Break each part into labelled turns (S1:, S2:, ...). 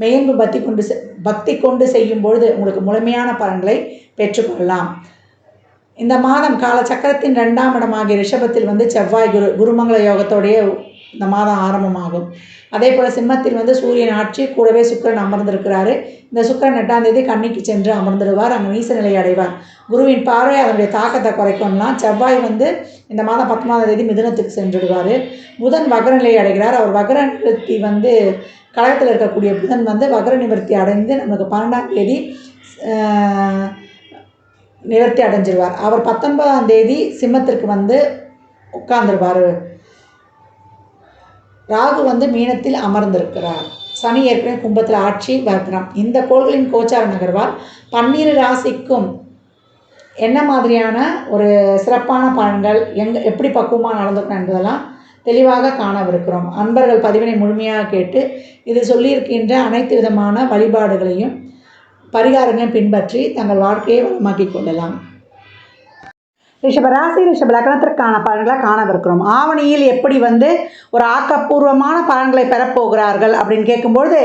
S1: மெய்யன்பு பக்தி கொண்டு செ- பக்தி கொண்டு செய்யும் பொழுது உங்களுக்கு முழுமையான பலன்களை பெற்றுக்கொள்ளலாம். இந்த மாதம் காலச்சக்கரத்தின் ரெண்டாம் இடமாகிய ரிஷபத்தில் வந்து செவ்வாய் குரு குருமங்கள யோகத்தோடைய இந்த மாதம் ஆரம்பமாகும். அதே போல் சிம்மத்தில் வந்து சூரியன் ஆட்சி கூடவே சுக்கிரன் அமர்ந்திருக்கிறாரு. இந்த சுக்கிரன் எட்டாம் தேதி கண்ணிக்கு சென்று அமர்ந்துடுவார். அங்கே நீச நிலை அடைவார். குருவின் பார்வை அதனுடைய தாக்கத்தை குறைக்கும்லாம். செவ்வாய் வந்து இந்த மாதம் பத்தொன்பதாம் தேதி மிதுனத்துக்கு சென்றுடுவார். புதன் வகரநிலை அடைகிறார். அவர் வக்ர வந்து கழகத்தில் இருக்கக்கூடிய புதன் வந்து வக்ர நிவர்த்தி அடைந்து நமக்கு பன்னெண்டாம் தேதி நிவர்த்தி அடைஞ்சிருவார். அவர் பத்தொன்பதாம் தேதி சிம்மத்திற்கு வந்து உட்கார்ந்துருவார் ராகு வந்து மீனத்தில் அமர்ந்திருக்கிறார். சனி ஏற்கனவே கும்பத்தில் ஆட்சி வக்ரம் இந்த கோள்களின் கோச்சார நகர்வால் பன்னிரு ராசிக்கும் என்ன மாதிரியான ஒரு சிறப்பான பலன்கள் எங்க எப்படி பக்குவமாக நடந்துக்கணும் என்பதெல்லாம் தெளிவாக காணவிருக்கிறோம். அன்பர்கள் பதிவினை முழுமையாக கேட்டு இது சொல்லியிருக்கின்ற அனைத்து விதமான வழிபாடுகளையும் பரிகாரங்களையும் பின்பற்றி தங்கள் வாழ்க்கையை வளமாக்கிக் கொள்ளலாம். ரிஷப ராசி ரிஷப லக்னத்திற்கான பலன்களை காணவிருக்கிறோம். ஆவணியில் எப்படி வந்து ஒரு ஆக்கப்பூர்வமான பலன்களை பெறப்போகிறார்கள் அப்படின்னு கேட்கும்பொழுது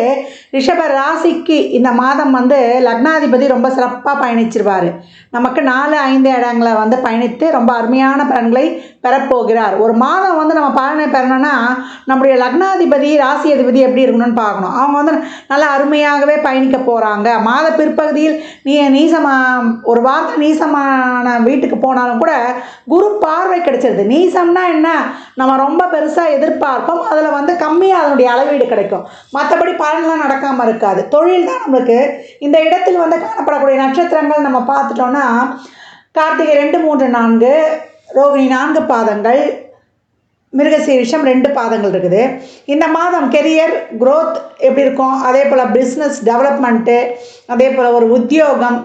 S1: ரிஷப ராசிக்கு இந்த மாதம் வந்து லக்னாதிபதி ரொம்ப சிறப்பாக பயணிச்சிருவார். நமக்கு நாலு ஐந்து இடங்களை வந்து பயணித்து ரொம்ப அருமையான பலன்களை பெறப்போகிறார் ஒரு மாதம் வந்து நம்ம பலனை பெறணும்னா நம்முடைய லக்னாதிபதி ராசி அதிபதி எப்படி இருக்கணும்னு பார்க்கணும். அவங்க வந்து நல்லா அருமையாகவே பயணிக்க போகிறாங்க மாத பிற்பகுதியில் நீ நீசமா ஒரு வார்த்தை நீசமான வீட்டுக்கு போனாலும் கூட குரு பார்வை கிடைச்சிருது. நீசம்னா என்ன? நம்ம ரொம்ப பெருசாக எதிர்பார்ப்போம். அதில் வந்து கம்மியாக அதனுடைய அளவீடு கிடைக்கும். மற்றபடி பலன்லாம் நடக்காமல் இருக்காது. தொழில் தான் நம்மளுக்கு இந்த இடத்தில் வந்து காணப்படக்கூடிய நட்சத்திரங்கள் நம்ம பார்த்துட்டோன்னா கார்த்திகை ரெண்டு மூன்று நான்கு ரோகிணி நான்கு பாதங்கள் மிருகசீரிஷம் ரெண்டு பாதங்கள் இருக்குது. இந்த மாதம் கெரியர் க்ரோத் எப்படி இருக்கும்? அதே போல் பிஸ்னஸ் டெவலப்மெண்ட்டு அதே போல் ஒரு உத்தியோகம்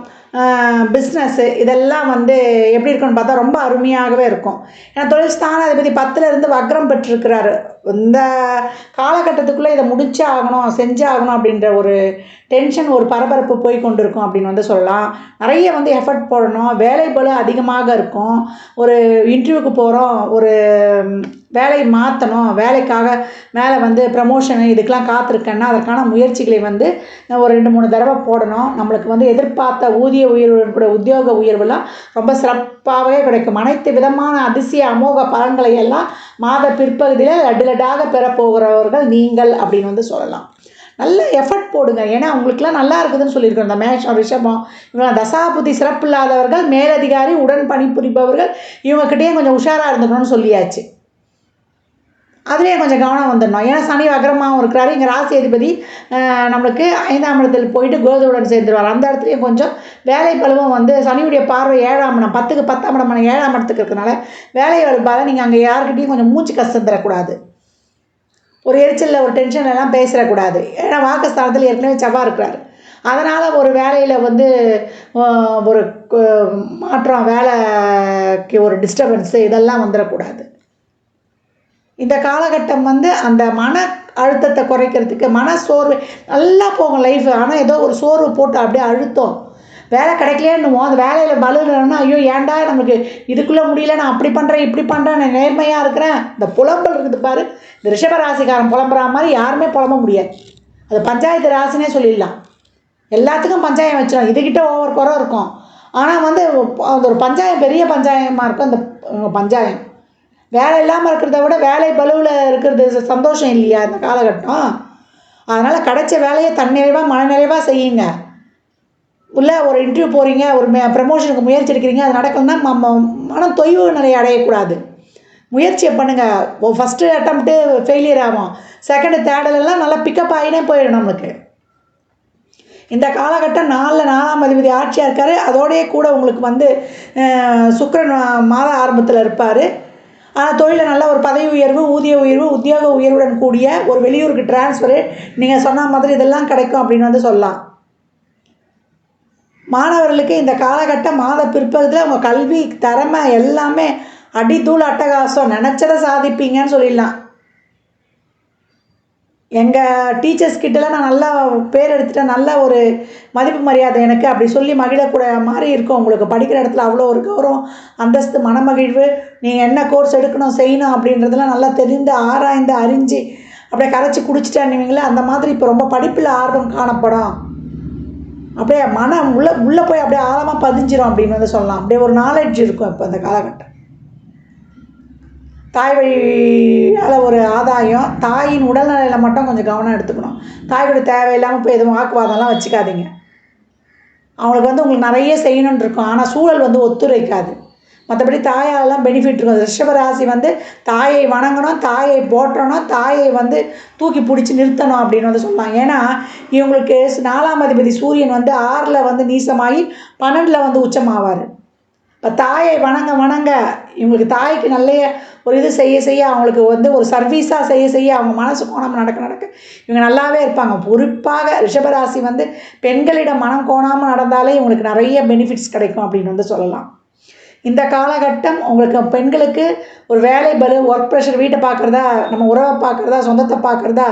S1: பிஸ்னஸ்ஸு இதெல்லாம் வந்து எப்படி இருக்குன்னு பார்த்தா ரொம்ப அருமையாகவே இருக்கும். ஏன்னா தொழில் ஸ்தானாதிபதி பத்துலேருந்து வக்ரம் பெற்றிருக்கிறாரு. இந்த காலகட்டத்துக்குள்ளே இதை முடிச்சே ஆகணும் செஞ்சே ஆகணும் அப்படின்ற ஒரு டென்ஷன் ஒரு பரபரப்பு போய் கொண்டு இருக்கும் அப்படின்னு வந்து சொல்லலாம். நிறைய வந்து எஃபர்ட் போடணும். வேலை போல அதிகமாக இருக்கும். ஒரு இன்டர்வியூக்கு போகிறோம் ஒரு வேலையை மாற்றணும் வேலைக்காக மேலே வந்து ப்ரமோஷனு இதுக்கெலாம் காத்திருக்கேன்னா அதற்கான முயற்சிகளை வந்து ஒரு ரெண்டு மூணு தடவை போடணும். நம்மளுக்கு வந்து எதிர்பார்த்த ஊதிய உயர்வுடன் கூட உத்தியோக உயர்வுலாம் ரொம்ப சிறப்பாகவே கிடைக்கும். அனைத்து விதமான அதிசய அமோக பலன்களை எல்லாம் மாத பிற்பகுதியில் லட்டு லட்டாக பெறப்போகிறவர்கள் நீங்கள் அப்படின்னு வந்து சொல்லலாம். நல்ல எஃபர்ட் போடுங்க. ஏன்னா உங்களுக்குலாம் நல்லா இருக்குதுன்னு சொல்லியிருக்கோம். இந்த மேஷம் ரிஷபம் இவங்க தசாபுத்தி சிறப்பு இல்லாதவர்கள் மேலதிகாரி உடன் பணிபுரிபவர்கள் இவங்கக்கிட்டேயும் கொஞ்சம் உஷாராக இருந்துக்கணும்னு சொல்லியாச்சு. அதுலேயே கொஞ்சம் கவனம் வந்துடணும். ஏன்னா சனி வக்ரமாகவும் இருக்கிறாரு. இங்கே ராசி அதிபதி நம்மளுக்கு ஐந்தாம் இடத்தில் போயிட்டு கோதுவுடன் சேர்ந்துருவார். அந்த இடத்துலையும் கொஞ்சம் வேலை பழுவும் வந்து சனியுடைய பார்வை ஏழாம் இடம் பத்துக்கு பத்தாம் இடம் மணம் ஏழாம் இடத்துக்கு இருக்கிறனால வேலை வலுப்பாக நீங்கள் அங்கே யாருக்கிட்டையும் கொஞ்சம் மூச்சு கஷ்டம் தரக்கூடாது ஒரு எரிச்சலில் ஒரு டென்ஷன்ல எல்லாம் பேசிடக்கூடாது ஏன்னா வாக்குஸ்தானத்தில் ஏற்கனவே செவ்வாய் இருக்கிறாரு. அதனால் ஒரு வேலையில் வந்து ஒரு மாற்றம் வேலைக்கு ஒரு டிஸ்டர்பன்ஸு இதெல்லாம் வந்துடக்கூடாது இந்த காலகட்டம் வந்து அந்த மன அழுத்தத்தை குறைக்கிறதுக்கு மன சோர்வு நல்லா போகும் லைஃப் ஆனால் ஏதோ ஒரு சோர்வு போட்டு அப்படியே அழுத்தம். வேலை கிடைக்கலேன்னுவோம். அந்த வேலையில் பலுன்னா ஐயோ ஏன்டா நமக்கு இதுக்குள்ளே முடியல நான் அப்படி பண்ணுறேன் இப்படி பண்ணுறேன் நான் நேர்மையாக இருக்கிறேன். இந்த புலம்பல் இருக்குது பாரு. இந்த ரிஷபராசிக்காரன் புலம்புற மாதிரி யாருமே புலம்ப முடியாது. அது பஞ்சாயத்து ராசினே சொல்லிடலாம். எல்லாத்துக்கும் பஞ்சாயம் வச்சிடும் இதுக்கிட்ட ஒவ்வொரு குறை இருக்கும். ஆனால் வந்து அந்த ஒரு பஞ்சாயம் பெரிய பஞ்சாயமாக இருக்கும். அந்த பஞ்சாயம். வேலை இல்லாமல் இருக்கிறத விட வேலை பலுவில் இருக்கிறது சந்தோஷம் இல்லையா இந்த காலகட்டம்? அதனால் கிடைச்ச வேலையை தன்னிறைவாக மனநிறைவாக செய்யுங்க. இல்லை ஒரு இன்டர்வியூ போகிறீங்க ஒரு மெ ப்ரமோஷனுக்கு முயற்சி எடுக்கிறீங்க அது நடக்கலன்னா நம்ம மனம் தொய்வு நிலையை அடையக்கூடாது. முயற்சியை பண்ணுங்கள் ஃபஸ்ட்டு அட்டம்ப்ட்டு ஃபெயிலியர் ஆகும். செகண்டு தேர்டிலலாம் நல்லா பிக்கப் ஆகினே போயிடும் நம்மளுக்கு. இந்த காலகட்டம் நாலில் நாலாம் அதிபதி ஆட்சியாக இருக்கார். அதோடையே கூட உங்களுக்கு வந்து சுக்கரன் மாத ஆரம்பத்தில் இருப்பார். தொழிலில் நல்ல ஒரு பதவி உயர்வு ஊதிய உயர்வு உத்தியோக உயர்வுடன் கூடிய ஒரு வெளியூருக்கு டிரான்ஸ்ஃபரு நீங்கள் சொன்ன மாதிரி இதெல்லாம் கிடைக்கும் அப்படின்னு வந்து சொல்லலாம். மாணவர்களுக்கு இந்த காலகட்டம் மாத பிற்பகுதியில் அவங்க கல்வி திறமை எல்லாமே அடித்தூள் அட்டகாசம். நினச்சதை சாதிப்பீங்கன்னு சொல்லிடலாம். எங்கள் டீச்சர்ஸ் கிட்டலாம் நான் நல்லா பேர் எடுத்துட்டேன். நல்ல ஒரு மதிப்பு மரியாதை எனக்கு. அப்படி சொல்லி மகிழக்கூடிய மாதிரி இருக்கும் உங்களுக்கு. படிக்கிற இடத்துல அவ்வளோ ஒரு கௌரவம் அந்தஸ்து மனமகிழ்வு. நீங்கள் என்ன கோர்ஸ் எடுக்கணும் செய்யணும் அப்படின்றதெல்லாம் நல்லா தெரிந்து ஆராய்ந்து அறிஞ்சு அப்படியே கரைச்சி குடிச்சிட்டேன்னுவீங்களே அந்த மாதிரி இப்போ ரொம்ப படிப்பில் ஆர்வம் காணப்படும். அப்படியே மனம் உள்ளே உள்ளே போய் அப்படியே ஆழமாக பதிஞ்சிரும் அப்படின்னு வந்து சொல்லலாம். அப்படியே ஒரு நாலேஜ் இருக்கும் இப்போ இந்த காலகட்டம். தாய் வழியால் ஒரு ஆதாயம் தாயின் உடல்நிலையில் மட்டும் கொஞ்சம் கவனம் எடுத்துக்கணும். தாயோட தேவையில்லாமல் போய் எதுவும் வாக்குவாதம்லாம் வச்சுக்காதீங்க. அவங்களுக்கு வந்து உங்களுக்கு நிறைய செய்யணும்னு இருக்கும். ஆனால் சூழல் வந்து ஒத்துழைக்காது. மற்றபடி தாயாலெலாம் பெனிஃபிட் இருக்கும். ரிஷபராசி வந்து தாயை வணங்கணும் தாயை போற்றணும் தாயை வந்து தூக்கி பிடிச்சி நிறுத்தணும் அப்படின்னு வந்து சொல்லலாம் ஏன்னா இவங்களுக்கு நாலாம் அதிபதி சூரியன் வந்து ஆறில் வந்து நீசமாகி பன்னெண்டில் வந்து உச்சமாவார். இப்போ தாயை வணங்க வணங்க. இவங்களுக்கு தாய்க்கு நல்ல ஒரு இது செய்ய செய்ய அவங்களுக்கு வந்து ஒரு சர்வீஸாக செய்ய செய்ய அவங்க மனசு கோணாமல் நடக்க நடக்க இவங்க நல்லாவே இருப்பாங்க. பொறுப்பாக ரிஷபராசி வந்து பெண்களிடம் மனம் கோணாமல் நடந்தாலே இவங்களுக்கு நிறைய பெனிஃபிட்ஸ் கிடைக்கும் அப்படின்னு வந்து சொல்லலாம். இந்த காலகட்டம் உங்களுக்கு பெண்களுக்கு ஒரு வேலை பலு ஒர்க் ப்ரெஷர் வீட்டை பார்க்குறதா நம்ம உறவை பார்க்குறதா சொந்தத்தை பார்க்குறதா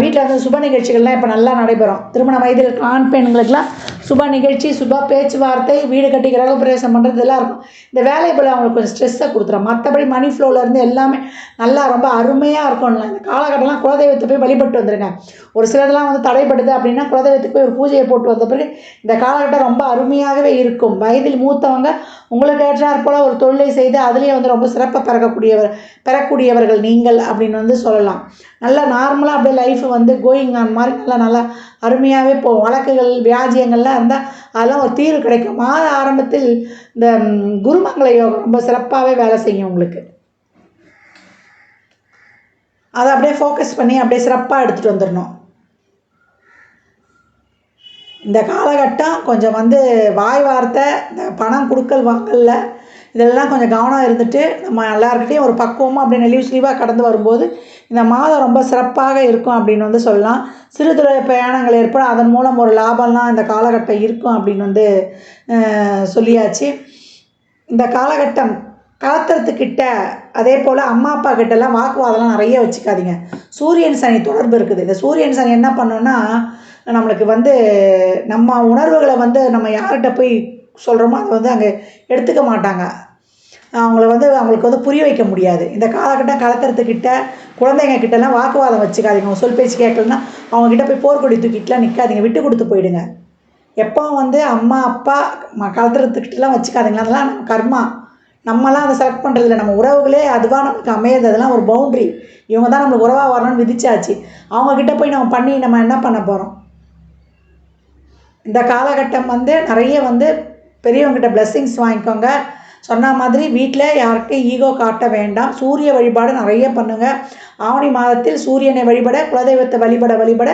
S1: வீட்டில் வந்து சுப நிகழ்ச்சிகள்லாம் இப்போ நல்லா நடைபெறும். திருமண வயதில் ஆண் பெண்களுக்கெல்லாம் சுப நிகழ்ச்சி சுப பேச்சுவார்த்தை வீடு கட்டி கிரகப்பிரவேசம் பண்ணுறது எல்லாம் இருக்கும். இந்த வேலை பலு அவங்களுக்கு கொஞ்சம் ஸ்ட்ரெஸ்ஸை கொடுத்துரும். மற்றபடி மணி ஃப்ளோவிலேருந்து எல்லாமே நல்லா ரொம்ப அருமையாக இருக்கும்ல இந்த காலகட்டம்லாம் குலதெய்வத்தை போய் வழிபட்டு வந்துருங்க ஒரு சிலதெல்லாம் வந்து தடைப்படுது அப்படின்னா குலதெய்வத்துக்கு போய் ஒரு பூஜையை போட்டு வந்த பிறகு இந்த காலகட்டம் ரொம்ப அருமையாகவே இருக்கும். வயதில் மூத்தவங்க உங்களுக்கு ஏற்றாற்போல் ஒரு தொழிலை செய்து அதுலேயே வந்து ரொம்ப சிறப்பாக பிறக்கக்கூடியவர் பெறக்கூடியவர்கள் நீங்கள் அப்படின்னு வந்து சொல்லலாம். நல்லா நார்மலாக அப்படியே லைஃப் வந்து கோயிங் ஆன் மாதிரி நல்லா நல்லா அருமையாகவே போகும். வழக்குகள் வியாஜியங்கள்லாம் இருந்தால் அதெல்லாம் ஒரு தீர்வு கிடைக்கும். மாத ஆரம்பத்தில் இந்த குருமங்கள யோகம் ரொம்ப சிறப்பாகவே வேலை செய்யும் உங்களுக்கு. அதை அப்படியே ஃபோக்கஸ் பண்ணி அப்படியே சிறப்பாக எடுத்துகிட்டு வந்துடணும். இந்த காலகட்டம் கொஞ்சம் வந்து வாய் வார்த்தை இந்த பணம் கொடுக்கல் வாங்கலில் இதெல்லாம் கொஞ்சம் கவனம் இருந்துட்டு நம்ம எல்லாருக்கிட்டையும் ஒரு பக்குவமாக அப்படி நெளிவு சுழிவாக கடந்து வரும்போது இந்த மாதம் ரொம்ப சிறப்பாக இருக்கும் அப்படின்னு வந்து சொல்லலாம். சிறு துறை பயணங்கள் ஏற்படும். அதன் மூலம் ஒரு லாபம்லாம் இந்த காலகட்டம் இருக்கும் அப்படின்னு வந்து சொல்லியாச்சு. இந்த காலகட்டம் கலத்திரத்துக்கிட்ட அதே போல் அம்மா அப்பா கிட்டலாம் வாக்குவாதம்லாம் நிறைய வச்சுக்காதீங்க. சூரியன் சனி தொடர்பு இருக்குது. இந்த சூரியன் சனி என்ன பண்ணோன்னா நம்மளுக்கு வந்து நம்ம உணர்வுகளை வந்து நம்ம யார்கிட்ட போய் சொல்கிறோமோ அதை வந்து அங்கே எடுத்துக்க மாட்டாங்க. அவங்கள வந்து அவங்களுக்கு வந்து புரிய வைக்க முடியாது. இந்த காலகட்டம் கலத்துறதுக்கிட்ட குழந்தைங்க கிட்டலாம் வாக்குவாதம் வச்சுக்காதீங்க. அவங்க சொல் பேச்சு கேட்கலன்னா அவங்கக்கிட்ட போய் போர்க்கொடி தூக்கிட்டுலாம் நிற்காதீங்க விட்டு கொடுத்து போயிடுங்க. எப்போ வந்து அம்மா அப்பா ம கலத்துறதுக்கிட்டலாம் வச்சுக்காதீங்களா? அதெல்லாம் நம்ம கர்மா. நம்மலாம் அதை செலக்ட் பண்ணுறதில்ல நம்ம உறவுகளே அதுவாக நமக்கு அமையிறது. அதெல்லாம் ஒரு பவுண்ட்ரி இவங்க தான் நம்மளுக்கு உறவாக வரணும்னு விதிச்சாச்சு. அவங்கக்கிட்ட போய் நம்ம பண்ணி நம்ம என்ன பண்ண போகிறோம் இந்த காலகட்டம் வந்து நிறைய வந்து பெரியவங்ககிட்ட பிளெஸ்ஸிங்ஸ் வாங்கிக்கோங்க. சொன்ன மாதிரி வீட்டில் யாருக்கும் ஈகோ காட்ட வேண்டாம். சூரிய வழிபாடு நிறைய பண்ணுங்கள் ஆவணி மாதத்தில் சூரியனை வழிபட குலதெய்வத்தை வழிபட வழிபட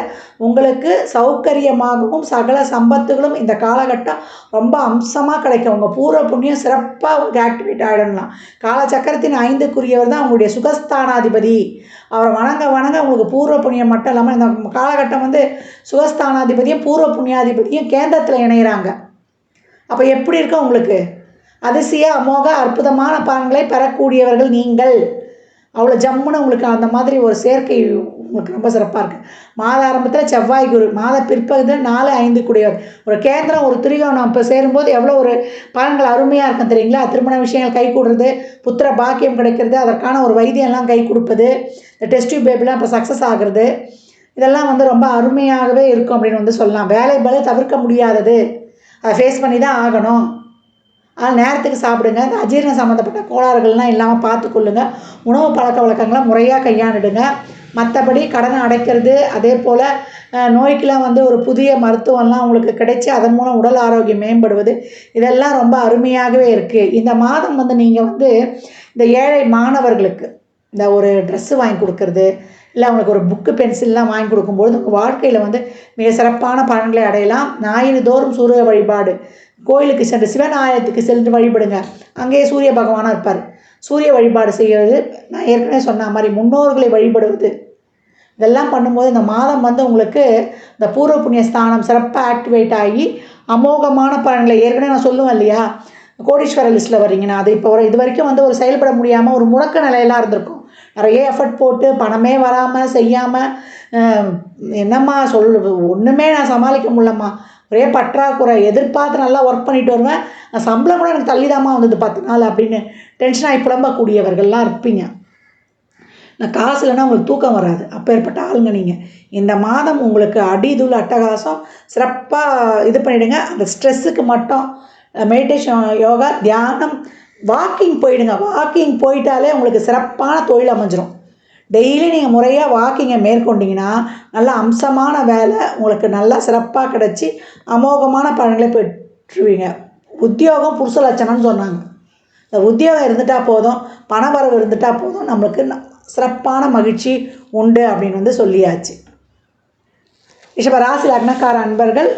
S1: உங்களுக்கு சௌகரியமாகவும் சகல சம்பத்துகளும் இந்த காலகட்டம் ரொம்ப அம்சமாக கிடைக்கும். உங்கள் பூர்வ புண்ணியம் சிறப்பாக உங்களுக்கு ஆக்டிவேட் ஆகிடலாம் காலச்சக்கரத்தின் ஐந்துக்குரியவர் தான் உங்களுடைய சுகஸ்தானாதிபதி. அவரை வணங்க வணங்க உங்களுக்கு பூர்வ புண்ணியம் மட்டும் இல்லாமல் இந்த காலகட்டம் வந்து சுகஸ்தானாதிபதியும் பூர்வ புண்ணியாதிபதியும் கேந்திரத்தில் இணையிறாங்க. அப்போ எப்படி இருக்கும் உங்களுக்கு? அதிசய அமோக அற்புதமான பலன்களை பெறக்கூடியவர்கள் நீங்கள். அவ்வளோ ஜம்முன்னு உங்களுக்கு அந்த மாதிரி ஒரு சேர்க்கை உங்களுக்கு ரொம்ப சிறப்பாக இருக்குது மாத ஆரம்பத்தில் செவ்வாய் குரு மாத பிற்பகுதியில் நாலு ஐந்து கூடியவர் ஒரு கேந்திரம் ஒரு திரிகோணம் இப்போ சேரும்போது எவ்வளோ ஒரு பலன்கள் அருமையாக இருக்கும் தெரியுங்களா? திருமண விஷயங்கள் கை கூடுறது புத்திர பாக்கியம் கிடைக்கிறது அதற்கான ஒரு வைத்தியம்லாம் கை கொடுப்பது இந்த டெஸ்ட் பேபிலாம் இப்போ சக்ஸஸ் ஆகுறது இதெல்லாம் வந்து ரொம்ப அருமையாகவே இருக்கும் அப்படின்னு வந்து சொல்லலாம். வேலை பல தவிர்க்க முடியாதது. அதை ஃபேஸ் பண்ணி தான் ஆகணும். ஆனால் நேரத்துக்கு சாப்பிடுங்க. இந்த அஜீரணம் சம்மந்தப்பட்ட கோளாறுகள்லாம் இல்லாமல் பார்த்துக்கொள்ளுங்கள் உணவு பழக்க வழக்கங்களை முறையாக கையாண்டுடுங்க. மற்றபடி கடனை அடைக்கிறது அதே போல் நோய்க்கெலாம் வந்து ஒரு புதிய மருத்துவம்லாம் உங்களுக்கு கிடைச்சி அதன் மூலம் உடல் ஆரோக்கியம் மேம்படுவது இதெல்லாம் ரொம்ப அருமையாகவே இருக்குது இந்த மாதம் வந்து நீங்கள் வந்து இந்த ஏழை மாணவர்களுக்கு இந்த ஒரு ட்ரெஸ்ஸு வாங்கி கொடுக்கறது இல்லை அவங்களுக்கு ஒரு புக்கு பென்சில்லாம் வாங்கி கொடுக்கும்பொழுது உங்கள் வாழ்க்கையில் வந்து மிக சிறப்பான பலன்களை அடையலாம். ஞாயிறு தோறும் சூரிய வழிபாடு. கோயிலுக்கு சென்று சிவன் சென்று வழிபடுங்க. அங்கேயே சூரிய பகவானாக இருப்பார். சூரிய வழிபாடு செய்கிறது நான் ஏற்கனவே சொன்ன மாதிரி முன்னோர்களை வழிபடுவது. இதெல்லாம் பண்ணும்போது இந்த மாதம் வந்து உங்களுக்கு இந்த பூர்வ புண்ணிய ஸ்தானம் சிறப்பாக ஆக்டிவேட் ஆகி அமோகமான பலன்களை ஏற்கனவே நான் சொல்லுவேன் இல்லையா? கோடீஸ்வர லிஸ்ட்டில் வர்றீங்கன்னா அது இப்போ ஒரு இது வரைக்கும் வந்து ஒரு செயல்பட முடியாமல் ஒரு முடக்க நிலையெல்லாம் இருந்திருக்கும். நிறைய எஃபர்ட் போட்டு பணமே வராமல் செய்யாமல் என்னம்மா சொல் ஒன்றுமே நான் சமாளிக்க முடியலம்மா. ஒரே பற்றாக்குறை. எதிர்பார்த்து நல்லா ஒர்க் பண்ணிட்டு வருவேன். நான் சம்பளம் கூட எனக்கு தள்ளிதாமா வந்தது பத்து நாள் அப்படின்னு டென்ஷனாகி புலம்பக்கூடியவர்கள்லாம் இருப்பீங்க. நான் காசு இல்லைன்னா உங்களுக்கு தூக்கம் வராது. அப்பேற்பட்ட ஆளுங்க நீங்கள் இந்த மாதம் உங்களுக்கு அடிதுள் அட்டகாசம் சிறப்பாக இது பண்ணிவிடுங்க அந்த ஸ்ட்ரெஸ்ஸுக்கு மட்டும் மெடிடேஷன் யோகா தியானம் வாக்கிங் போயிடுங்க. வாக்கிங் போயிட்டாலே உங்களுக்கு சிறப்பான தொழில் அமைஞ்சிரும். டெய்லி நீங்கள் முறையாக வாக்கிங்கை மேற்கொண்டிங்கன்னா நல்ல அம்சமான வேலை உங்களுக்கு நல்லா சிறப்பாக கிடச்சி அமோகமான பலன்களை பெற்றுவீங்க. உத்தியோகம் புருஷ லட்சணம்னு சொன்னாங்க. இந்த உத்தியோகம் இருந்துட்டால் போதும் பணவரவு இருந்துட்டால் போதும் நம்மளுக்கு சிறப்பான மகிழ்ச்சி உண்டு அப்படின்னு வந்து சொல்லியாச்சு. ரிஷப ராசி லக்னக்கார அன்பர்கள்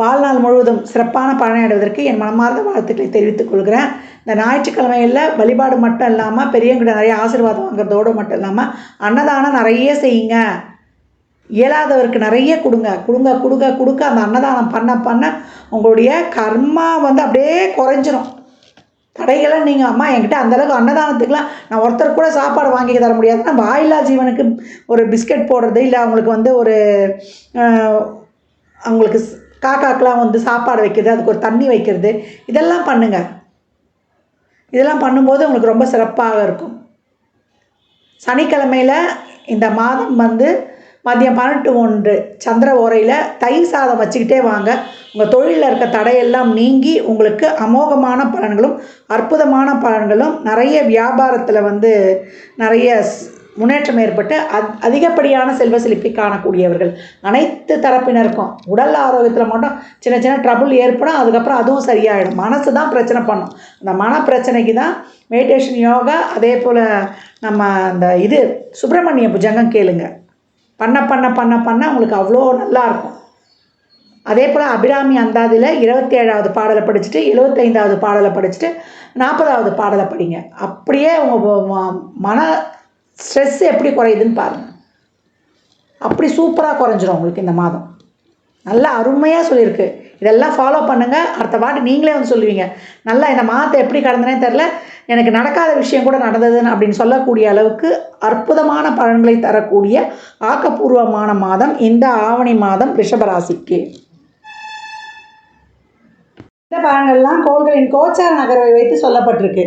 S1: வாழ்நாள் முழுவதும் சிறப்பான பலனை அடைவதற்கு என் மனமார்ந்த வாழ்த்துக்களை தெரிவித்துக் கொள்கிறேன். இந்த ஞாயிற்றுக்கிழமையில் வழிபாடு மட்டும் இல்லாமல் பெரியவங்கிட்ட நிறைய ஆசீர்வாதம் வாங்குறதோடு மட்டும் இல்லாமல் அன்னதானம் நிறைய செய்யுங்க. இயலாதவருக்கு நிறைய கொடுங்க. கொடுங்க கொடுக்க கொடுக்க அந்த அன்னதானம் பண்ண பண்ண உங்களுடைய கர்மா வந்து அப்படியே குறைஞ்சிரும். தடைகளை நீங்கள் அம்மா என்கிட்ட அந்தளவுக்கு அன்னதானத்துக்குலாம் நான் ஒருத்தர் கூட சாப்பாடு வாங்கி தர முடியாது. நம்ம வாயில்லா ஜீவனுக்கு ஒரு பிஸ்கட் போடுறது இல்லை அவங்களுக்கு வந்து ஒரு அவங்களுக்கு காக்காக்கெலாம் வந்து சாப்பாடு வைக்கிறது அதுக்கு ஒரு தண்ணி வைக்கிறது இதெல்லாம் பண்ணுங்கள் இதெல்லாம் பண்ணும்போது உங்களுக்கு ரொம்ப சிறப்பாக இருக்கும். சனிக்கிழமையில் இந்த மாதம் வந்து மதியம் பன்னெண்டு ஒன்று சந்திர ஓரையில் தயிர் சாதம் வச்சுக்கிட்டே வாங்க. உங்கள் தொழிலில் இருக்க தடையெல்லாம் நீங்கி உங்களுக்கு அமோகமான பலன்களும் அற்புதமான பலன்களும் நிறைய வியாபாரத்தில் வந்து நிறைய முன்னேற்றம் ஏற்பட்டு அத் அதிகப்படியான செல்வ செழிப்பை காணக்கூடியவர்கள். அனைத்து தரப்பினருக்கும் உடல் ஆரோக்கியத்தில் மட்டும் சின்ன சின்ன ட்ரபுள் ஏற்படும் அதுக்கப்புறம் அதுவும் சரியாயிடும். மனசு தான் பிரச்சனை பண்ணும். அந்த மன பிரச்சனைக்கு தான் மெடிடேஷன் யோகா அதே போல் நம்ம அந்த இது சுப்பிரமணிய புஜங்கம் கேளுங்க. பண்ண பண்ண பண்ண பண்ண உங்களுக்கு அவ்வளோ நல்லா இருக்கும். அதே போல் அபிராமி அந்தாதியில் இருபத்தி ஏழாவது பாடலை படிச்சுட்டு எழுபத்தைந்தாவது பாடலை படிச்சுட்டு நாற்பதாவது பாடலை படிங்க. அப்படியே உங்கள் மன ஸ்ட்ரெஸ் எப்படி குறையுதுன்னு பாருங்கள் அப்படி சூப்பராக குறைஞ்சிரும் உங்களுக்கு இந்த மாதம். நல்லா அருமையாக சொல்லியிருக்கு. இதெல்லாம் ஃபாலோ பண்ணுங்கள் அடுத்த வாட்டி நீங்களே வந்து சொல்லுவீங்க. நல்லா இந்த மாதத்தை எப்படி கடந்தனே தெரில எனக்கு நடக்காத விஷயம் கூட நடந்ததுன்னு அப்படின்னு சொல்லக்கூடிய அளவுக்கு அற்புதமான பலன்களை தரக்கூடிய ஆக்கப்பூர்வமான மாதம் இந்த ஆவணி மாதம் ரிஷபராசிக்கு இந்த பலன்கள்லாம் கோள்களின் கோச்சார நகர்வை வைத்து சொல்லப்பட்டிருக்கு.